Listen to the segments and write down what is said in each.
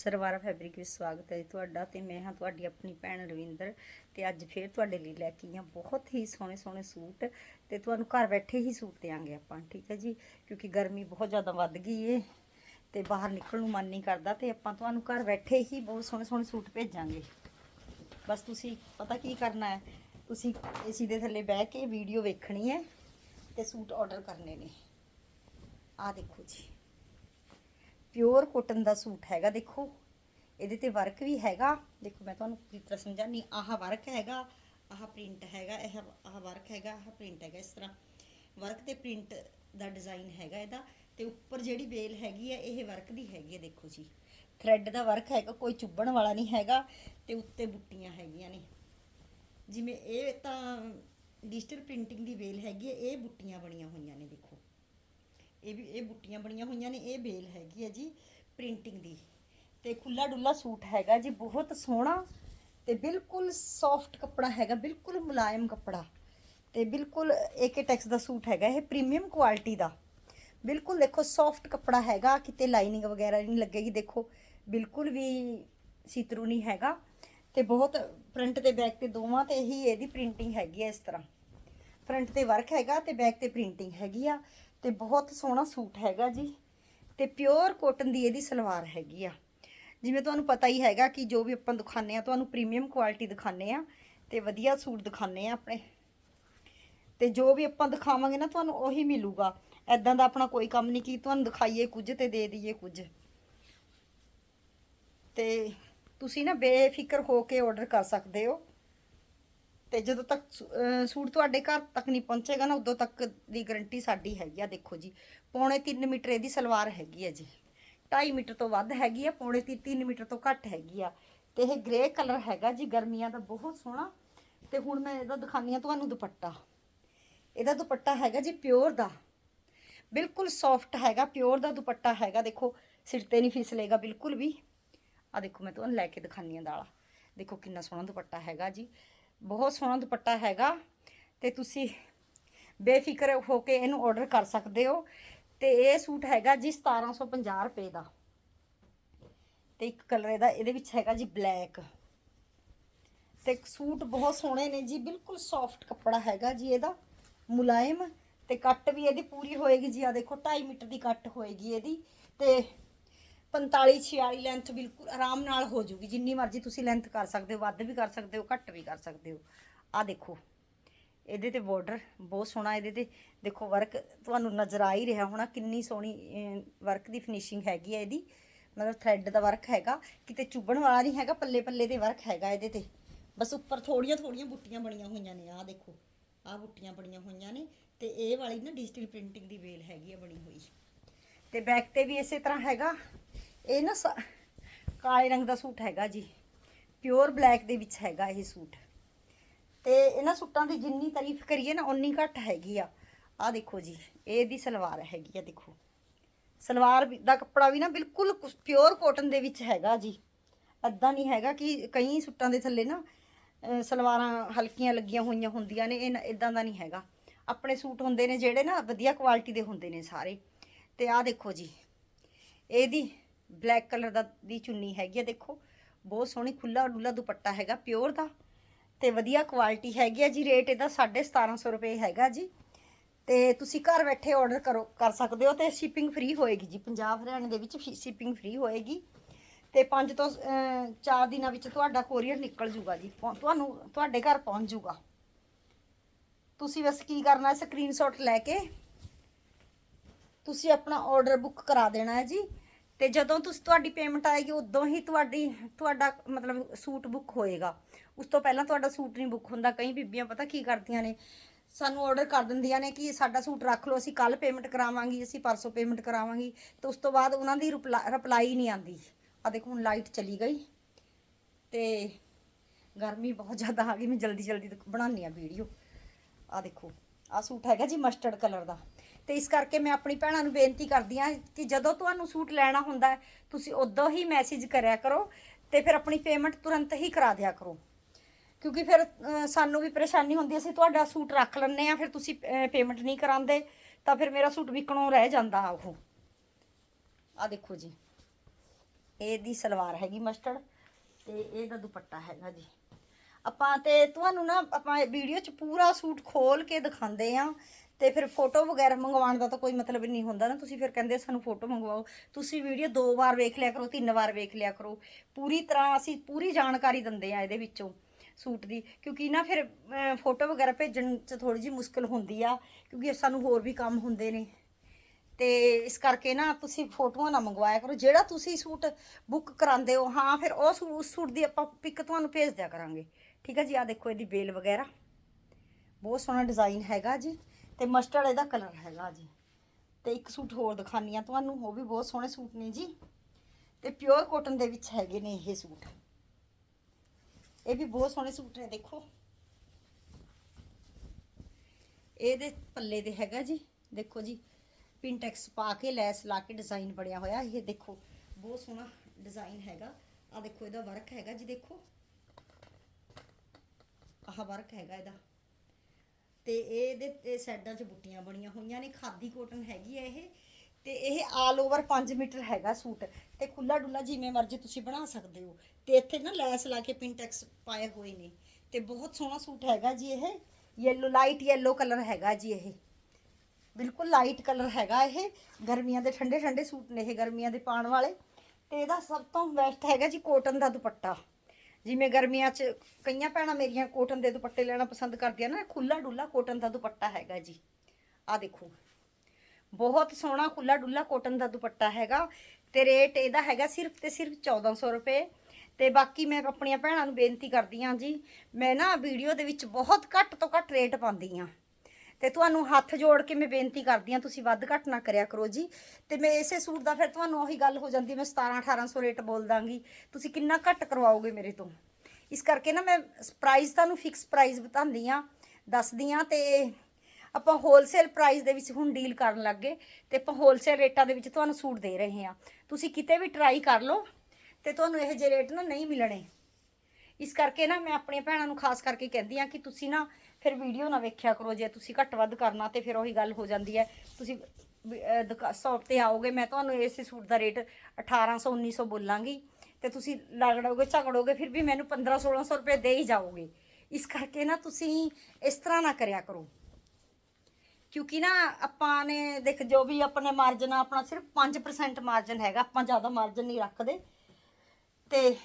ਸਰਵਾਰਾ fabric ਵਿੱਚ ਸਵਾਗਤ ਹੈ ਜੀ ਤੁਹਾਡਾ ਤੇ ਮੈਂ ਹਾਂ ਤੁਹਾਡੀ ਆਪਣੀ ਭੈਣ ਰਵਿੰਦਰ ਤੇ ਅੱਜ ਫੇਰ ਤੁਹਾਡੇ ਲਈ ਲੈ ਕੇ ਆਈ ਹਾਂ ਬਹੁਤ ਹੀ ਸੋਹਣੇ ਸੋਹਣੇ ਸੂਟ ਤੇ ਤੁਹਾਨੂੰ ਘਰ ਬੈਠੇ ਹੀ ਸੂਟ ਦੇਾਂਗੇ ਆਪਾਂ, ਠੀਕ ਹੈ ਜੀ? ਕਿਉਂਕਿ ਗਰਮੀ ਬਹੁਤ ਜ਼ਿਆਦਾ ਵੱਧ ਗਈ ਏ ਤੇ ਬਾਹਰ ਨਿਕਲਣ ਨੂੰ ਮਨ ਨਹੀਂ ਕਰਦਾ ਤੇ ਆਪਾਂ ਤੁਹਾਨੂੰ ਘਰ ਬੈਠੇ ਹੀ ਬਹੁਤ ਸੋਹਣੇ ਸੋਹਣੇ ਸੂਟ ਭੇਜਾਂਗੇ। ਬਸ ਤੁਸੀਂ ਪਤਾ ਕੀ ਕਰਨਾ ਹੈ? ਤੁਸੀਂ ਏਸੀ ਦੇ ਥੱਲੇ ਬਹਿ ਕੇ ਵੀਡੀਓ ਵੇਖਣੀ ਹੈ ਤੇ ਸੂਟ ਆਰਡਰ ਕਰਨੇ ਨੇ। ਆ ਦੇਖੋ ਜੀ। ਪਿਓਰ ਕੋਟਨ ਦਾ ਸੂਟ ਹੈਗਾ, ਦੇਖੋ। ਇਹਦੇ ਤੇ ਵਰਕ ਵੀ ਹੈਗਾ। ਦੇਖੋ, ਮੈਂ ਤੁਹਾਨੂੰ ਕਿਸ ਤਰ੍ਹਾਂ ਸਮਝਾਨੀ ਆਹ ਵਰਕ ਹੈਗਾ, ਆਹ ਪ੍ਰਿੰਟ ਹੈਗਾ, ਇਹ ਆਹ ਵਰਕ ਹੈਗਾ, ਆਹ ਪ੍ਰਿੰਟ ਹੈਗਾ, ਇਸ ਤਰ੍ਹਾਂ। ਵਰਕ ਤੇ ਪ੍ਰਿੰਟ ਦਾ ਡਿਜ਼ਾਈਨ ਹੈਗਾ ਇਹਦਾ, ਤੇ ਉੱਪਰ ਜਿਹੜੀ ਵੇਲ ਹੈਗੀ ਹੈ ਇਹ ਵਰਕ ਦੀ ਹੈਗੀ ਹੈ ਦੇਖੋ ਜੀ। ਥ੍ਰੈਡ ਦਾ ਵਰਕ ਹੈਗਾ, ਕੋਈ ਚੁੱਭਣ ਵਾਲਾ ਨਹੀਂ ਹੈਗਾ, ਤੇ ਉੱਤੇ ਬੁੱਟੀਆਂ ਹੈਗੀਆਂ ਨੇ। ਜਿਵੇਂ ਇਹ ਤਾਂ ਡਿਜੀਟਲ ਪ੍ਰਿੰਟਿੰਗ ਦੀ ਵੇਲ ਹੈਗੀ ਹੈ ਇਹ ਬੁੱਟੀਆਂ ਬਣੀਆਂ ਹੋਈਆਂ ਨੇ, ਦੇਖੋ। ਇਹ ਵੀ, ਇਹ ਬੁੱਟੀਆਂ ਬਣੀਆਂ ਹੋਈਆਂ ਨੇ, ਇਹ ਬੇਲ ਹੈਗੀ ਹੈ ਜੀ ਪ੍ਰਿੰਟਿੰਗ ਦੀ। ਤੇ ਖੁੱਲਾ ਡੁੱਲਾ ਸੂਟ ਹੈਗਾ ਜੀ, ਬਹੁਤ ਸੋਹਣਾ ਤੇ ਬਿਲਕੁਲ ਸੌਫਟ ਕੱਪੜਾ ਹੈਗਾ, ਬਿਲਕੁਲ ਮੁਲਾਇਮ ਕੱਪੜਾ ਤੇ ਬਿਲਕੁਲ ਏਕੇ ਟੈਕਸ ਦਾ ਸੂਟ ਹੈਗਾ, ਇਹ ਪ੍ਰੀਮੀਅਮ ਕੁਆਲਿਟੀ ਦਾ। ਬਿਲਕੁਲ ਦੇਖੋ ਸੌਫਟ ਕੱਪੜਾ ਹੈਗਾ, ਕਿਤੇ ਲਾਈਨਿੰਗ ਵਗੈਰਾ ਨਹੀਂ ਲੱਗੇਗੀ, ਦੇਖੋ ਬਿਲਕੁਲ ਵੀ ਸੀਤਰੂ ਨਹੀਂ ਹੈਗਾ ਤੇ ਬਹੁਤ ਫਰੰਟ ਤੇ ਬੈਕ ਤੇ ਦੋਵਾਂ ਤੇ ਹੀ ਇਹਦੀ ਪ੍ਰਿੰਟਿੰਗ ਹੈਗੀ ਹੈ ਇਸ ਤਰ੍ਹਾਂ। ਫਰੰਟ ਤੇ ਵਰਕ ਹੈਗਾ ਤੇ ਬੈਕ ਤੇ ਪ੍ਰਿੰਟਿੰਗ ਹੈਗੀ ਆ। ਤੇ ਬਹੁਤ ਸੋਹਣਾ ਸੂਟ ਹੈਗਾ ਜੀ। ਤੇ ਪਿਓਰ ਕੋਟਨ ਦੀ ਇਹਦੀ ਸਲਵਾਰ ਹੈਗੀ ਆ। ਜਿਵੇਂ ਤੁਹਾਨੂੰ ਪਤਾ ਹੀ ਹੈਗਾ ਕਿ ਜੋ ਵੀ ਆਪਾਂ ਦਿਖਾਉਂਦੇ ਆ ਤੁਹਾਨੂੰ ਪ੍ਰੀਮੀਅਮ ਕੁਆਲਿਟੀ ਦਿਖਾਉਂਦੇ ਆ ਤੇ ਵਧੀਆ ਸੂਟ ਦਿਖਾਉਂਦੇ ਆ ਆਪਣੇ। ਤੇ ਜੋ ਵੀ ਆਪਾਂ ਦਿਖਾਵਾਂਗੇ ਨਾ, ਤੁਹਾਨੂੰ ਉਹੀ ਮਿਲੂਗਾ। ਐਦਾਂ ਦਾ ਆਪਣਾ ਕੋਈ ਕੰਮ ਨਹੀਂ ਕਿ ਤੁਹਾਨੂੰ ਦਿਖਾਈਏ ਕੁਝ ਤੇ ਦੇ ਦਈਏ ਕੁਝ। ਤੇ ਤੁਸੀਂ ਨਾ ਬੇਫਿਕਰ ਹੋ ਕੇ ਆਰਡਰ ਕਰ ਸਕਦੇ ਹੋ। ਤੇ ਜਦੋਂ ਤੱਕ ਸੂ- ਸੂਟ ਤੁਹਾਡੇ ਘਰ ਤੱਕ ਨਹੀਂ ਪਹੁੰਚੇਗਾ ਨਾ, ਉਦੋਂ ਤੱਕ ਦੀ ਗਰੰਟੀ ਸਾਡੀ ਹੈਗੀ ਆ, ਦੇਖੋ ਜੀ। ਪੌਣੇ 3 ਮੀਟਰ ਇਹਦੀ ਸਲਵਾਰ ਹੈਗੀ ਆ ਜੀ। 2.5 ਮੀਟਰ ਤੋਂ ਵੱਧ ਹੈਗੀ ਆ, ਪੌਣੇ 3 ਮੀਟਰ ਤੋਂ ਘੱਟ ਹੈਗੀ ਆ। ਤੇ ਇਹ ਗ੍ਰੇ ਕਲਰ ਹੈਗਾ ਜੀ, ਗਰਮੀਆਂ ਦਾ ਬਹੁਤ ਸੋਹਣਾ। ਤੇ ਹੁਣ ਮੈਂ ਇਹਦਾ ਦਿਖਾਨੀ ਆ ਤੁਹਾਨੂੰ ਦੁਪੱਟਾ। ਇਹਦਾ ਦੁਪੱਟਾ ਹੈਗਾ ਜੀ ਪਿਓਰ ਦਾ। ਬਿਲਕੁਲ ਸੌਫਟ ਹੈਗਾ, ਪਿਓਰ ਦਾ ਦੁਪੱਟਾ ਹੈਗਾ। ਦੇਖੋ, ਸਿਰ ਤੇ ਨਹੀਂ ਫਿਸਲੇਗਾ ਬਿਲਕੁਲ ਵੀ। ਆ ਦੇਖੋ, ਮੈਂ ਤੁਹਾਨੂੰ ਲੈ ਕੇ ਦਿਖਾਨੀ ਆ ਦਾਲਾ। ਦੇਖੋ, ਕਿੰਨਾ ਸੋਹਣਾ ਦੁਪੱਟਾ ਹੈਗਾ ਜੀ। ਬਹੁਤ ਸੋਹਣਾ ਦੁਪੱਟਾ ਹੈਗਾ ਤੇ ਤੁਸੀਂ ਬੇਫਿਕਰ ਹੋ ਕੇ ਇਹਨੂੰ ਆਰਡਰ ਕਰ ਸਕਦੇ ਹੋ ਤੇ ਇਹ ਸੂਟ ਹੈਗਾ ਜੀ 1750 ਰੁਪਏ ਦਾ ਤੇ ਇੱਕ ਕਲਰ ਇਹਦਾ ਇਹਦੇ ਵਿੱਚ ਹੈਗਾ ਜੀ ਬਲੈਕ। ਤੇ ਸੂਟ ਬਹੁਤ ਸੋਹਣੇ ਨੇ ਜੀ, ਬਿਲਕੁਲ ਸੌਫਟ ਕੱਪੜਾ ਹੈਗਾ ਜੀ ਇਹਦਾ, ਮੁਲਾਇਮ ਤੇ ਕੱਟ ਵੀ ਇਹਦੀ ਪੂਰੀ ਹੋਏਗੀ ਜੀ ਆ ਦੇਖੋ 2.5 ਮੀਟਰ ਦੀ ਕੱਟ ਹੋਏਗੀ ਇਹਦੀ ਤੇ 45 46 ਲੈਂਥ ਬਿਲਕੁਲ ਆਰਾਮ ਨਾਲ ਹੋ ਜੂਗੀ। ਜਿੰਨੀ ਮਰਜ਼ੀ ਤੁਸੀਂ ਲੈਂਥ ਕਰ ਸਕਦੇ ਹੋ, ਵੱਧ ਵੀ ਕਰ ਸਕਦੇ ਹੋ, ਘੱਟ ਵੀ ਕਰ ਸਕਦੇ ਹੋ। ਆ ਦੇਖੋ, ਇਹਦੇ ਤੇ ਬਾਰਡਰ ਬਹੁਤ ਸੋਹਣਾ ਇਹਦੇ ਤੇ। ਦੇਖੋ ਵਰਕ ਤੁਹਾਨੂੰ ਨਜ਼ਰ ਆ ਹੀ ਰਿਹਾ ਹੋਣਾ, ਕਿੰਨੀ ਸੋਹਣੀ ਵਰਕ ਦੀ ਫਿਨਿਸ਼ਿੰਗ ਹੈਗੀ ਹੈ ਇਹਦੀ। ਮਤਲਬ ਥ੍ਰੈਡ ਦਾ ਵਰਕ ਹੈਗਾ, ਕਿਤੇ ਚੁੱਭਣ ਵਾਲਾ ਨਹੀਂ ਹੈਗਾ ਪੱਲੇ ਪੱਲੇ ਦੇ ਵਰਕ ਹੈਗਾ ਇਹਦੇ ਤੇ। ਬਸ ਉੱਪਰ ਥੋੜੀਆਂ ਥੋੜੀਆਂ ਬੁੱਟੀਆਂ ਬਣੀਆਂ ਹੋਈਆਂ ਨੇ, ਆਹ ਦੇਖੋ, ਆਹ ਬੁੱਟੀਆਂ ਬਣੀਆਂ ਹੋਈਆਂ ਨੇ ਤੇ ਇਹ ਵਾਲੀ ਨਾ ਡਿਜੀਟਲ ਪ੍ਰਿੰਟਿੰਗ ਦੀ ਵੇਲ ਹੈਗੀ ਆ ਬਣੀ ਹੋਈ। ਤੇ ਬੈਕ ਤੇ ਵੀ ਇਸੇ ਤਰ੍ਹਾਂ ਹੈਗਾ। ਇਹ ਨਾ ਸ- ਕਾਲੇ ਰੰਗ ਦਾ ਸੂਟ ਹੈਗਾ ਜੀ। ਪਿਓਰ ਬਲੈਕ ਦੇ ਵਿੱਚ ਹੈਗਾ ਇਹ ਸੂਟ। ਤੇ ਇਹਨਾਂ ਸੂਟਾਂ ਦੀ ਜਿੰਨੀ ਤਾਰੀਫ ਕਰੀਏ ਨਾ ਉਨੀ ਘੱਟ ਹੈਗੀ ਆ। ਆ ਦੇਖੋ ਜੀ, ਇਹ ਦੀ ਸਲਵਾਰ ਹੈਗੀ ਆ ਦੇਖੋ। ਸਲਵਾਰ ਦਾ ਕੱਪੜਾ ਵੀ ਨਾ ਬਿਲਕੁਲ ਪਿਓਰ ਕੋਟਨ ਦੇ ਵਿੱਚ ਹੈਗਾ ਜੀ। ਐਦਾਂ ਨਹੀਂ ਹੈਗਾ ਕਿ ਕਈ ਸੂਟਾਂ ਦੇ ਥੱਲੇ ਨਾ ਸਲਵਾਰਾਂ ਹਲਕੀਆਂ ਲੱਗੀਆਂ ਹੋਈਆਂ ਹੁੰਦੀਆਂ ਨੇ, ਇਹ ਇਦਾਂ ਦਾ ਨਹੀਂ ਹੈਗਾ। ਆਪਣੇ ਸੂਟ ਹੁੰਦੇ ਨੇ ਜਿਹੜੇ ਨਾ ਵਧੀਆ ਕੁਆਲਿਟੀ ਦੇ ਹੁੰਦੇ ਨੇ ਸਾਰੇ। ਤੇ ਆਹ ਦੇਖੋ ਜੀ, ਇਹਦੀ ਬਲੈਕ ਕਲਰ ਦਾ ਦੀ ਚੁੰਨੀ ਹੈਗੀ ਆ, ਦੇਖੋ। ਬਹੁਤ ਸੋਹਣੀ ਖੁੱਲਾ ਡੁੱਲਾ ਦੁਪੱਟਾ ਹੈਗਾ, ਪਿਓਰ ਦਾ। ਤੇ ਵਧੀਆ ਕੁਆਲਿਟੀ ਹੈਗੀ ਆ ਜੀ, ਰੇਟ ਇਹਦਾ 1750 ਰੁਪਏ ਹੈਗਾ ਜੀ। ਤੇ ਤੁਸੀਂ ਘਰ ਬੈਠੇ ਆਰਡਰ ਕਰੋ, ਕਰ ਸਕਦੇ ਹੋ ਤੇ ਸ਼ਿਪਿੰਗ ਫ੍ਰੀ ਹੋਏਗੀ ਜੀ। ਪੰਜਾਬ ਹਰਿਆਣੇ ਦੇ ਵਿੱਚ ਸ਼ਿਪਿੰਗ ਫ੍ਰੀ ਹੋਏਗੀ। ਤੇ 5 ਤੋਂ 4 ਦਿਨਾਂ ਵਿੱਚ ਤੁਹਾਡਾ ਕੋਰੀਅਰ ਨਿਕਲ ਜੂਗਾ ਜੀ। ਪਹੁੰ- ਤੁਹਾਨੂੰ, ਤੁਹਾਡੇ ਘਰ ਪਹੁੰਚ ਜੂਗਾ। ਤੁਸੀਂ ਬਸ ਕੀ ਕਰਨਾ ਹੈ ਸਕਰੀਨਸ਼ਾਟ ਲੈ ਕੇ ਤੁਸੀਂ ਆਪਣਾ ਆਰਡਰ ਬੁੱਕ ਕਰਾ ਦੇਣਾ ਹੈ ਜੀ। ਤੇ ਜਦੋਂ ਤੁਸੀਂ ਤੁਹਾਡੀ ਪੇਮੈਂਟ ਆਏਗੀ, ਉਦੋਂ ਹੀ ਤੁਹਾਡੀ, ਤੁਹਾਡਾ ਮਤਲਬ ਸੂਟ ਬੁੱਕ ਹੋਏਗਾ। ਉਸ ਤੋਂ ਪਹਿਲਾਂ ਤੁਹਾਡਾ ਸੂਟ ਨਹੀਂ ਬੁੱਕ ਹੁੰਦਾ। ਕਈ ਬੀਬੀਆਂ ਪਤਾ ਕੀ ਕਰਦੀਆਂ ਨੇ? ਸਾਨੂੰ ਆਰਡਰ ਕਰ ਦਿੰਦੀਆਂ ਨੇ ਕਿ ਸਾਡਾ ਸੂਟ ਰੱਖ ਲਓ, ਅਸੀਂ ਕੱਲ ਪੇਮੈਂਟ ਕਰਾਵਾਂਗੀ, ਅਸੀਂ ਪਰਸੋਂ ਪੇਮੈਂਟ ਕਰਾਵਾਂਗੀ। ਤੇ ਉਸ ਤੋਂ ਬਾਅਦ ਉਹਨਾਂ ਦੀ ਰਿਪਲਾਈ ਨਹੀਂ ਆਂਦੀ ਆ ਦੇਖੋ, ਹੁਣ ਲਾਈਟ ਚਲੀ ਗਈ। ਤੇ ਗਰਮੀ ਬਹੁਤ ਜ਼ਿਆਦਾ ਆ ਗਈ। ਮੈਂ ਜਲਦੀ ਜਲਦੀ ਬਣਾਉਣੀ ਆ ਵੀਡੀਓ ਆ ਦੇਖੋ ਆ ਸੂਟ ਹੈਗਾ ਜੀ ਮਸਟਰਡ ਕਲਰ ਦਾ। ਤੇ ਇਸ ਕਰਕੇ ਮੈਂ ਆਪਣੀ ਭੈਣਾਂ ਨੂੰ ਬੇਨਤੀ ਕਰਦੀ ਆ ਕਿ ਜਦੋਂ ਤੁਹਾਨੂੰ ਸੂਟ ਲੈਣਾ ਹੁੰਦਾ ਤੁਸੀਂ ਉਦੋਂ ਹੀ ਮੈਸੇਜ ਕਰਿਆ ਕਰੋ ਤੇ ਫਿਰ ਆਪਣੀ ਪੇਮੈਂਟ ਤੁਰੰਤ ਹੀ ਕਰਾ ਦਿਆ ਕਰੋ। ਕਿਉਂਕਿ ਫਿਰ ਸਾਨੂੰ ਵੀ ਪਰੇਸ਼ਾਨੀ ਹੁੰਦੀ ਅਸੀਂ ਤੁਹਾਡਾ ਸੂਟ ਰੱਖ ਲੈਂਦੇ ਆ ਫਿਰ ਤੁਸੀਂ ਪੇਮੈਂਟ ਨਹੀਂ ਕਰਾਉਂਦੇ, ਤਾਂ ਫਿਰ ਮੇਰਾ ਸੂਟ ਵਿਕਣੋਂ ਰਹਿ ਜਾਂਦਾ ਉਹ। ਆ ਦੇਖੋ ਜੀ ਇਹਦੀ ਸਲਵਾਰ ਹੈਗੀ ਮਸਟਰਡ ਤੇ ਇਹਦਾ ਦੁਪੱਟਾ ਹੈਗਾ ਜੀ। ਆਪਾਂ ਤੇ ਤੁਹਾਨੂੰ ਨਾ ਆਪਾਂ ਵੀਡੀਓ 'ਚ ਪੂਰਾ ਸੂਟ ਖੋਲ ਕੇ ਦਿਖਾਉਂਦੇ ਆ ਤੇ ਫਿਰ ਫੋਟੋ ਵਗੈਰਾ ਮੰਗਵਾਉਣ ਦਾ ਤਾਂ ਕੋਈ ਮਤਲਬ ਨਹੀਂ ਹੁੰਦਾ ਨਾ। ਤੁਸੀਂ ਫਿਰ ਕਹਿੰਦੇ ਸਾਨੂੰ ਫੋਟੋ ਮੰਗਵਾਓ। ਤੁਸੀਂ ਵੀਡੀਓ ਦੋ ਵਾਰ ਵੇਖ ਲਿਆ ਕਰੋ, ਤਿੰਨ ਵਾਰ ਵੇਖ ਲਿਆ ਕਰੋ। ਪੂਰੀ ਤਰ੍ਹਾਂ ਅਸੀਂ ਪੂਰੀ ਜਾਣਕਾਰੀ ਦਿੰਦੇ ਆ ਇਹਦੇ ਵਿੱਚੋਂ ਸੂਟ ਦੀ। ਕਿਉਂਕਿ ਨਾ ਫਿਰ ਫੋਟੋ ਵਗੈਰਾ ਭੇਜਣ 'ਚ ਥੋੜੀ ਜਿਹੀ ਮੁਸ਼ਕਲ ਹੁੰਦੀ ਆ, ਕਿਉਂਕਿ ਸਾਨੂੰ ਹੋਰ ਵੀ ਕੰਮ ਹੁੰਦੇ ਨੇ। ਤੇ ਇਸ ਕਰਕੇ ਨਾ ਤੁਸੀਂ ਫੋਟੋਆਂ ਨਾ ਮੰਗਵਾਇਆ ਕਰੋ। ਜਿਹੜਾ ਤੁਸੀਂ ਸੂਟ ਬੁੱਕ ਕਰਾਉਂਦੇ ਹੋ, ਹਾਂ, ਫਿਰ ਉਹ ਸੂ- ਉਸ ਸੂਟ ਦੀ ਆਪਾਂ ਪਿਕ ਤੁਹਾਨੂੰ ਭੇਜ ਦਿਆ ਕਰਾਂਗੇ। ਠੀਕ ਹੈ ਜੀ ਆ ਦੇਖੋ ਇਹਦੀ ਬੇਲ ਵਗੈਰਾ। ਬਹੁਤ ਸੋਹਣਾ ਡਿਜ਼ਾਈਨ ਹੈਗਾ ਜੀ ਤੇ ਮਸਟਰਡ ਇਹਦਾ ਕਲਰ ਹੈਗਾ ਜੀ। ਤੇ ਇੱਕ ਸੂਟ ਹੋਰ ਦਿਖਾਨੀ ਆ ਤੁਹਾਨੂੰ, ਉਹ ਵੀ ਬਹੁਤ ਸੋਹਣੇ ਸੂਟ ਨੇ ਜੀ। ਤੇ ਪਿਓਰ ਕਾਟਨ ਦੇ ਵਿੱਚ ਹੈਗੇ ਨੇ ਇਹ ਸੂਟ। ਇਹ ਵੀ ਬਹੁਤ ਸੋਹਣੇ ਸੂਟ ਨੇ, ਦੇਖੋ। ਇਹਦੇ ਪੱਲੇ ਤੇ ਹੈਗਾ ਜੀ, ਦੇਖੋ ਜੀ ਪਿੰਟੈਕਸ ਪਾ ਕੇ ਲੈਸ ਲਾ ਕੇ ਡਿਜ਼ਾਈਨ ਬਣਿਆ ਹੋਇਆ ਇਹ, ਦੇਖੋ। ਬਹੁਤ ਸੋਹਣਾ ਡਿਜ਼ਾਈਨ ਹੈਗਾ। ਆ ਦੇਖੋ, ਇਹਦਾ ਵਰਕ ਹੈਗਾ ਜੀ, ਦੇਖੋ। ਆਹ ਵਰਕ ਹੈਗਾ ਇਹਦਾ। ਤੇ ਇਹਦੇ ਤੇ ਸਾਈਡਾਂ 'ਚ ਬੁੱਟੀਆਂ ਬਣੀਆਂ ਹੋਈਆਂ ਨੇ, ਖਾਦੀ ਕੋਟਨ ਹੈਗੀ ਹੈ ਇਹ। ਤੇ ਇਹ ਆਲ ਓਵਰ 5 ਮੀਟਰ ਹੈਗਾ ਸੂਟ। ਤੇ ਖੁੱਲਾ ਡੁੱਲਾ ਜਿਵੇਂ ਮਰਜ਼ੀ ਤੁਸੀਂ ਬਣਾ ਸਕਦੇ ਹੋ। ਤੇ ਇੱਥੇ ਨਾ ਲੈਸ ਲਾ ਕੇ ਪਿੰਟੈਕਸ ਪਾਏ ਹੋਏ ਨੇ। ਤੇ ਬਹੁਤ ਸੋਹਣਾ ਸੂਟ ਹੈਗਾ ਜੀ ਇਹ। ਯੈਲੋ ਲਾਈਟ ਯੈਲੋ ਕਲਰ ਹੈਗਾ ਜੀ ਇਹ। ਬਿਲਕੁਲ ਲਾਈਟ ਕਲਰ ਹੈਗਾ ਇਹ। ਗਰਮੀਆਂ ਦੇ ਠੰਡੇ ਠੰਡੇ ਸੂਟ ਨੇ ਇਹ, ਗਰਮੀਆਂ ਦੇ ਪਾਉਣ ਵਾਲੇ। ਤੇ ਇਹਦਾ ਸਭ ਤੋਂ ਬੈਸਟ ਹੈਗਾ ਜੀ ਕੋਟਨ ਦਾ ਦੁਪੱਟਾ। ਜਿਵੇਂ ਗਰਮੀਆਂ 'ਚ ਕਈਆਂ ਭੈਣਾਂ ਮੇਰੀਆਂ ਕੋਟਨ ਦੇ ਦੁਪੱਟੇ ਲੈਣਾ ਪਸੰਦ ਕਰਦੀਆਂ ਨਾ ਖੁੱਲਾ ਡੁੱਲਾ ਕੋਟਨ ਦਾ ਦੁਪੱਟਾ ਹੈਗਾ ਜੀ। ਆ ਦੇਖੋ। ਬਹੁਤ ਸੋਹਣਾ ਖੁੱਲਾ ਡੁੱਲਾ ਕੋਟਨ ਦਾ ਦੁਪੱਟਾ ਹੈਗਾ ਤੇ ਰੇਟ ਇਹਦਾ ਹੈਗਾ ਸਿਰਫ ਤੇ ਸਿਰਫ 1400 ਰੁਪਏ। ਤੇ ਬਾਕੀ ਮੈਂ ਆਪਣੀਆਂ ਭੈਣਾਂ ਨੂੰ ਬੇਨਤੀ ਕਰਦੀ ਹਾਂ ਜੀ, ਮੈਂ ਨਾ ਵੀਡੀਓ ਦੇ ਵਿੱਚ ਬਹੁਤ ਘੱਟ ਤੋਂ ਘੱਟ ਰੇਟ ਪਾਉਂਦੀ ਹਾਂ। ਤੇ ਤੁਹਾਨੂੰ ਹੱਥ ਜੋੜ ਕੇ ਮੈਂ ਬੇਨਤੀ ਕਰਦੀ ਹਾਂ, ਤੁਸੀਂ ਵੱਧ ਘੱਟ ਨਾ ਕਰਿਆ ਕਰੋ ਜੀ। ਤੇ ਮੈਂ ਇਸੇ ਸੂਟ ਦਾ ਫਿਰ ਤੁਹਾਨੂੰ ਉਹੀ ਗੱਲ ਹੋ ਜਾਂਦੀ, ਮੈਂ 17 1800 ਰੇਟ ਬੋਲ ਦਾਂਗੀ। ਤੁਸੀਂ ਕਿੰਨਾ ਘੱਟ ਕਰਵਾਓਗੇ ਮੇਰੇ ਤੋਂ? ਇਸ ਕਰਕੇ ਨਾ ਮੈਂ ਪ੍ਰਾਈਸ ਤੁਹਾਨੂੰ ਫਿਕਸ ਪ੍ਰਾਈਸ ਬਤਾਉਂਦੀ ਆ ਦੱਸਦੀ ਆ ਤੇ ਆਪਾਂ ਹੋਲਸੇਲ ਪ੍ਰਾਈਸ ਦੇ ਵਿੱਚ ਹੁਣ ਡੀਲ ਕਰਨ ਲੱਗੇ ਤੇ ਆਪਾਂ ਹੋਲਸੇਲ ਰੇਟਾਂ ਦੇ ਵਿੱਚ ਤੁਹਾਨੂੰ ਸੂਟ ਦੇ ਰਹੇ ਹਾਂ। ਤੁਸੀਂ ਕਿਤੇ ਵੀ ਟਰਾਈ ਕਰ ਲਓ ਤੇ ਤੁਹਾਨੂੰ ਇਹੋ ਜਿਹੇ ਰੇਟ ਨਾ ਨਹੀਂ ਮਿਲਣੇ। ਇਸ ਕਰਕੇ ਨਾ ਮੈਂ ਆਪਣੀਆਂ ਭੈਣਾਂ ਨੂੰ ਖਾਸ ਕਰਕੇ ਕਹਿੰਦੀ ਆ ਕਿ ਤੁਸੀਂ ਨਾ ਫਿਰ ਵੀਡੀਓ ਨਾ ਵੇਖਿਆ ਕਰੋ, ਜੇ ਤੁਸੀਂ ਘੱਟ ਵੱਧ ਕਰਨਾ ਤੇ ਫਿਰ ਉਹੀ ਗੱਲ ਹੋ ਜਾਂਦੀ ਹੈ। ਤੁਸੀਂ ਸ਼ੌਪ ਤੇ ਆਓਗੇ, ਮੈਂ ਤੁਹਾਨੂੰ ਇਸੇ ਸੂਟ ਦਾ ਰੇਟ 1800 1900 ਬੋਲਾਂਗੀ ਤੇ ਤੁਸੀਂ ਲਗੜੋਗੇ, ਝਗੜੋਗੇ, ਫਿਰ ਵੀ ਮੈਨੂੰ 1500 1600 ਰੁਪਏ ਦੇ ਹੀ ਜਾਓਗੇ। ਇਸ ਕਰਕੇ ਨਾ ਤੁਸੀਂ ਇਸ ਤਰ੍ਹਾਂ ਨਾ ਕਰਿਆ ਕਰੋ। ਕਿਉਂਕਿ ਨਾ ਆਪਾਂ ਨੇ, ਦੇਖ, ਜੋ ਵੀ ਆਪਣੇ ਮਾਰਜਨ ਆਪਣਾ ਸਿਰਫ 5% ਮਾਰਜਨ ਹੈਗਾ, ਆਪਾਂ ਜ਼ਿਆਦਾ ਮਾਰਜਨ ਨਹੀਂ ਰੱਖਦੇ। ਤੇ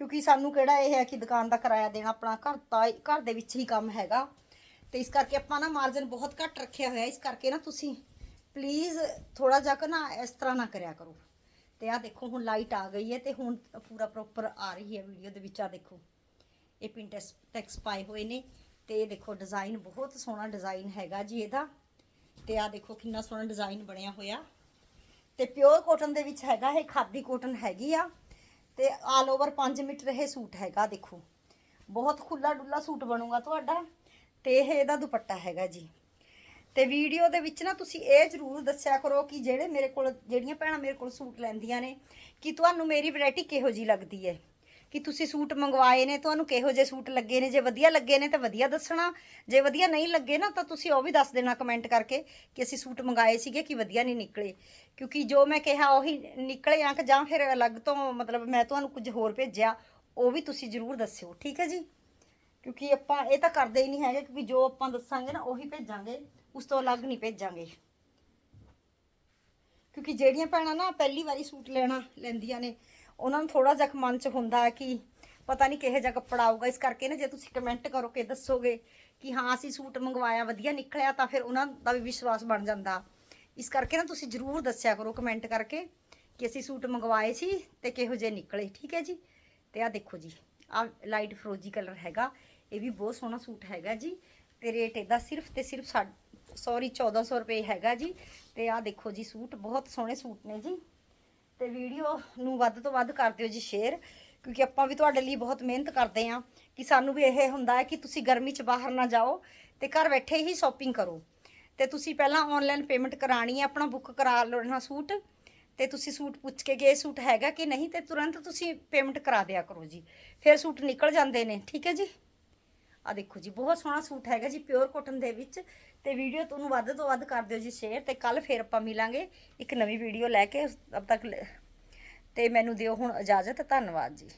ਕਿਉਂਕਿ ਸਾਨੂੰ ਕਿਹੜਾ ਇਹ ਹੈ ਕਿ ਦੁਕਾਨ ਦਾ ਕਿਰਾਇਆ ਦੇਣਾ ਆਪਣਾ, ਘਰ ਦਾ ਘਰ ਦੇ ਵਿੱਚ ਹੀ ਕੰਮ ਹੈਗਾ। ਤੇ ਇਸ ਕਰਕੇ ਆਪਾਂ ਨਾ ਮਾਰਜਨ ਬਹੁਤ ਘੱਟ ਰੱਖਿਆ ਹੋਇਆ, ਇਸ ਕਰਕੇ ਨਾ ਤੁਸੀਂ ਪਲੀਜ਼ ਥੋੜਾ ਜਿਹਾ ਕੁ ਨਾ ਇਸ ਤਰ੍ਹਾਂ ਨਾ ਕਰਿਆ ਕਰੋ। ਤੇ ਆ ਦੇਖੋ, ਹੁਣ ਲਾਈਟ ਆ ਗਈ ਹੈ ਤੇ ਹੁਣ ਪੂਰਾ ਪ੍ਰੋਪਰ ਆ ਰਹੀ ਹੈ ਵੀਡੀਓ ਦੇ ਵਿੱਚ ਆ ਦੇਖੋ। ਇਹ ਪਿੰਟੈਕਸ ਟੈਕਸ ਪਾਏ ਹੋਏ ਨੇ ਤੇ ਇਹ ਦੇਖੋ ਡਿਜ਼ਾਈਨ ਬਹੁਤ ਸੋਹਣਾ ਡਿਜ਼ਾਈਨ ਹੈਗਾ ਜੀ ਇਹਦਾ। ਤੇ ਆ ਦੇਖੋ, ਕਿੰਨਾ ਸੋਹਣਾ ਡਿਜ਼ਾਈਨ ਬਣਿਆ ਹੋਇਆ। ਤੇ ਪਿਓਰ ਕਾਟਨ ਦੇ ਵਿੱਚ ਹੈਗਾ, ਇਹ ਖਾਦੀ ਕਾਟਨ ਹੈਗੀ ਆ। ਤੇ ਆਲ ਓਵਰ 5 ਮੀਟਰ ਇਹ ਸੂਟ ਹੈਗਾ, ਦੇਖੋ। ਬਹੁਤ ਖੁੱਲਾ ਡੁੱਲਾ ਸੂਟ ਬਣੂਗਾ ਤੁਹਾਡਾ ਤੇ ਇਹ ਇਹਦਾ ਦੁਪੱਟਾ ਹੈਗਾ ਜੀ। ਤੇ ਵੀਡੀਓ ਦੇ ਵਿੱਚ ਨਾ ਤੁਸੀਂ ਇਹ ਜ਼ਰੂਰ ਦੱਸਿਆ ਕਰੋ ਕਿ ਜਿਹੜੇ ਮੇਰੇ ਕੋਲ, ਜਿਹੜੀਆਂ ਭੈਣਾਂ ਮੇਰੇ ਕੋਲ ਸੂਟ ਲੈਂਦੀਆਂ ਨੇ, ਕਿ ਤੁਹਾਨੂੰ ਮੇਰੀ ਵੈਰਾਈਟੀ ਕਿਹੋ ਜੀ ਲੱਗਦੀ ਹੈ। ਕਿ ਤੁਸੀਂ ਸੂਟ ਮੰਗਵਾਏ ਨੇ, ਤੁਹਾਨੂੰ ਕਿਹੋ ਜਿਹੇ ਸੂਟ ਲੱਗੇ ਨੇ, ਜੇ ਵਧੀਆ ਲੱਗੇ ਨੇ ਤਾਂ ਵਧੀਆ ਦੱਸਣਾ, ਜੇ ਵਧੀਆ ਨਹੀਂ ਲੱਗੇ ਨਾ ਤਾਂ ਤੁਸੀਂ ਉਹ ਵੀ ਦੱਸ ਦੇਣਾ ਕਮੈਂਟ ਕਰਕੇ ਕਿ ਅਸੀਂ ਸੂਟ ਮੰਗਾਏ ਸੀਗੇ ਕਿ ਵਧੀਆ ਨਹੀਂ ਨਿਕਲੇ। ਕਿਉਂਕਿ ਜੋ ਮੈਂ ਕਿਹਾ ਉਹੀ ਨਿਕਲੇ ਆ ਕਿ ਜਾਂ ਫਿਰ ਅਲੱਗ ਤੋਂ ਮਤਲਬ ਮੈਂ ਤੁਹਾਨੂੰ ਕੁਝ ਹੋਰ ਭੇਜਿਆ, ਉਹ ਵੀ ਤੁਸੀਂ ਜ਼ਰੂਰ ਦੱਸਿਓ, ਠੀਕ ਹੈ ਜੀ? ਕਿਉਂਕਿ ਆਪਾਂ ਇਹ ਤਾਂ ਕਰਦੇ ਹੀ ਨਹੀਂ ਹੈਗੇ ਕਿਉਂਕਿ ਜੋ ਆਪਾਂ ਦੱਸਾਂਗੇ ਨਾ ਉਹੀ ਭੇਜਾਂਗੇ, ਉਸ ਤੋਂ ਅਲੱਗ ਨਹੀਂ ਭੇਜਾਂਗੇ। ਕਿਉਂਕਿ ਜਿਹੜੀਆਂ ਭੈਣਾਂ ਨਾ ਪਹਿਲੀ ਵਾਰੀ ਸੂਟ ਲੈਣਾ, ਲੈਂਦੀਆਂ ਨੇ ਉਹਨਾਂ ਨੂੰ ਥੋੜਾ ਜਿਹਾ ਮਨ 'ਚ ਹੁੰਦਾ ਕਿ ਪਤਾ ਨਹੀਂ ਕਿਹੋ ਜਿਹਾ ਕੱਪੜਾ ਆਊਗਾ। ਇਸ ਕਰਕੇ ਨਾ ਜੇ ਤੁਸੀਂ ਕਮੈਂਟ ਕਰੋ ਕਿ ਦੱਸੋਗੇ ਕਿ ਹਾਂ, ਅਸੀਂ ਸੂਟ ਮੰਗਵਾਇਆ, ਵਧੀਆ ਨਿਕਲਿਆ, ਤਾਂ ਫਿਰ ਉਹਨਾਂ ਦਾ ਵੀ ਵਿਸ਼ਵਾਸ ਬਣ ਜਾਂਦਾ। ਇਸ ਕਰਕੇ ਨਾ ਤੁਸੀਂ ਜ਼ਰੂਰ ਦੱਸਿਆ ਕਰੋ ਕਮੈਂਟ ਕਰਕੇ ਕਿ ਅਸੀਂ ਸੂਟ ਮੰਗਵਾਏ ਸੀ ਤੇ ਕਿਹੋ ਜਿਹੇ ਨਿਕਲੇ, ਠੀਕ ਹੈ ਜੀ? ਤੇ ਆ ਦੇਖੋ ਜੀ ਆ ਲਾਈਟ ਫਰੋਜੀ ਕਲਰ ਹੈਗਾ। ਇਹ ਵੀ ਬਹੁਤ ਸੋਹਣਾ ਸੂਟ ਹੈਗਾ ਜੀ ਤੇ ਰੇਟ ਇਹਦਾ ਸਿਰਫ ਤੇ ਸਿਰਫ ਸੌਰੀ 1400 ਰੁਪਏ ਹੈਗਾ ਜੀ। ਤੇ ਆ ਦੇਖੋ ਜੀ, ਸੂਟ ਬਹੁਤ ਸੋਹਣੇ ਸੂਟ ਨੇ ਜੀ। ਤੇ ਵੀਡੀਓ ਨੂੰ ਵੱਧ ਤੋਂ ਵੱਧ ਕਰ ਦਿਓ ਜੀ ਸ਼ੇਅਰ ਕਿਉਂਕਿ ਆਪਾਂ ਵੀ ਤੁਹਾਡੇ ਲਈ ਬਹੁਤ ਮਿਹਨਤ ਕਰਦੇ ਆਂ ਕਿ ਸਾਨੂੰ ਵੀ ਇਹ ਹੁੰਦਾ ਹੈ ਕਿ ਤੁਸੀਂ ਗਰਮੀ 'ਚ ਬਾਹਰ ਨਾ ਜਾਓ ਤੇ ਘਰ ਬੈਠੇ ਹੀ ਸ਼ਾਪਿੰਗ ਕਰੋ। ਤੇ ਤੁਸੀਂ ਪਹਿਲਾਂ ਆਨਲਾਈਨ ਪੇਮੈਂਟ ਕਰਾਣੀ ਹੈ, ਆਪਣਾ ਬੁੱਕ ਕਰਾ ਲੈਣਾ ਸੂਟ ਤੇ ਤੁਸੀਂ ਸੂਟ ਪੁੱਛ ਕੇ ਗਏ, ਸੂਟ ਹੈਗਾ ਕਿ ਨਹੀਂ ਤੇ ਤੁਰੰਤ ਤੁਸੀਂ ਪੇਮੈਂਟ ਕਰਾ ਦਿਆ ਕਰੋ ਜੀ। ਫਿਰ ਸੂਟ ਨਿਕਲ ਜਾਂਦੇ ਨੇ, ਠੀਕ ਹੈ ਜੀ? ਆ ਦੇਖੋ ਜੀ, ਬਹੁਤ ਸੋਹਣਾ ਸੂਟ ਹੈਗਾ ਜੀ ਪਿਓਰ ਕਾਟਨ ਦੇ ਵਿੱਚ। ਤੇ ਵੀਡੀਓ ਤੁਹਾਨੂੰ ਵੱਧ ਤੋਂ ਵੱਧ ਕਰ ਦਿਓ ਜੀ ਸ਼ੇਅਰ ਤੇ ਕੱਲ ਫੇਰ ਆਪਾਂ ਮਿਲਾਂਗੇ ਇੱਕ ਨਵੀਂ ਵੀਡੀਓ ਲੈ ਕੇ ਤਦ ਤੱਕ ਲ- ਤੇ ਮੈਨੂੰ ਦਿਓ ਹੁਣ ਇਜਾਜ਼ਤ, ਧੰਨਵਾਦ ਜੀ।